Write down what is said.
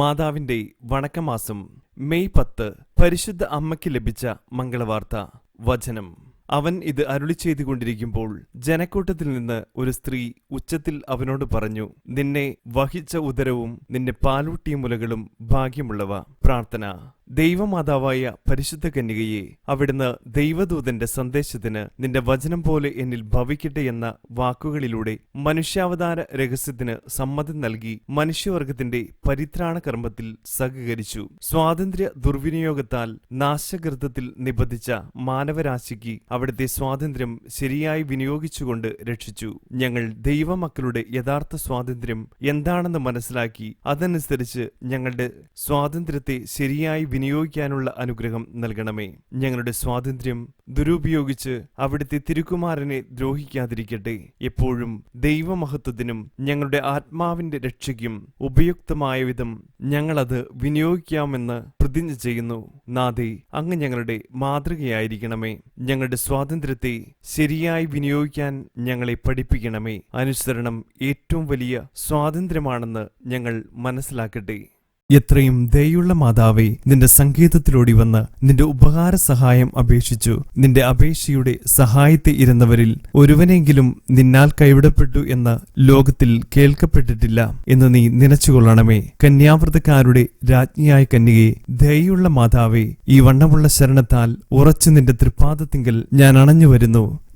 മാതാവിന്റെ വണക്കമാസം മെയ് പത്ത് പരിശുദ്ധ അമ്മയ്ക്ക് ലഭിച്ച മംഗളവാർത്ത വചനം. അവൻ ഇത് അരുളി ചെയ്തുകൊണ്ടിരിക്കുമ്പോൾ ജനക്കൂട്ടത്തിൽ നിന്ന് ഒരു സ്ത്രീ ഉച്ചത്തിൽ അവനോട് പറഞ്ഞു നിന്നെ വഹിച്ച ഉദരവും നിന്റെ പാലൂട്ടിയ മുലകളും ഭാഗ്യമുള്ളവ. പ്രാർത്ഥന. ദൈവമാതാവായ പരിശുദ്ധ കന്യകയെ അവിടുന്ന് ദൈവദൂതന്റെ സന്ദേശത്തിന് നിന്റെ വചനം പോലെ എന്നിൽ ഭവിക്കട്ടെ എന്ന വാക്കുകളിലൂടെ മനുഷ്യാവതാര രഹസ്യത്തിന് സമ്മതം നൽകി മനുഷ്യവർഗത്തിന്റെ പരിത്രാണ കർമ്മത്തിൽ സഹകരിച്ചു. സ്വാതന്ത്ര്യ ദുർവിനിയോഗത്താൽ നാശകൃതത്തിൽ നിബന്ധിച്ച മാനവരാശിക്ക് അവിടുത്തെ സ്വാതന്ത്ര്യം ശരിയായി വിനിയോഗിച്ചുകൊണ്ട് രക്ഷിച്ചു. ഞങ്ങൾ ദൈവമക്കളുടെ യഥാർത്ഥ സ്വാതന്ത്ര്യം എന്താണെന്ന് മനസ്സിലാക്കി അതനുസരിച്ച് ഞങ്ങളുടെ സ്വാതന്ത്ര്യത്തെ ശരിയായി വിനിയോഗിക്കാനുള്ള അനുഗ്രഹം നൽകണമേ. ഞങ്ങളുടെ സ്വാതന്ത്ര്യം ദുരുപയോഗിച്ച് അവിടുത്തെ തിരുക്കുമാരനെ ദ്രോഹിക്കാതിരിക്കട്ടെ. എപ്പോഴും ദൈവമഹത്വത്തിനും ഞങ്ങളുടെ ആത്മാവിന്റെ രക്ഷയ്ക്കും ഉപയുക്തമായ വിധം ഞങ്ങളത് വിനിയോഗിക്കാമെന്ന് പ്രതിജ്ഞ ചെയ്യുന്നു. നാദേ അങ്ങ് ഞങ്ങളുടെ മാതൃകയായിരിക്കണമേ. ഞങ്ങളുടെ സ്വാതന്ത്ര്യത്തെ ശരിയായി വിനിയോഗിക്കാൻ ഞങ്ങളെ പഠിപ്പിക്കണമേ. അനുസരണം ഏറ്റവും വലിയ സ്വാതന്ത്ര്യമാണെന്ന് ഞങ്ങൾ മനസ്സിലാക്കട്ടെ. എത്രയും ദയുള്ള മാതാവേ നിന്റെ സങ്കേതത്തിലോടി വന്ന് നിന്റെ ഉപകാര സഹായം അപേക്ഷിച്ചു. നിന്റെ അപേക്ഷയുടെ സഹായത്തെ ഇരുന്നവരിൽ ഒരുവനെങ്കിലും നിന്നാൽ കൈവിടപ്പെട്ടു എന്ന് ലോകത്തിൽ കേൾക്കപ്പെട്ടിട്ടില്ല എന്ന് നീ നിലച്ചുകൊള്ളണമേ കന്യാവ്രതക്കാരുടെ രാജ്ഞിയായ കന്യകെ ദയുള്ള മാതാവേ ഈ വണ്ണമുള്ള ശരണത്താൽ ഉറച്ചു നിന്റെ തൃപ്പാദത്തിങ്കൽ ഞാൻ അണഞ്ഞു വരുന്നു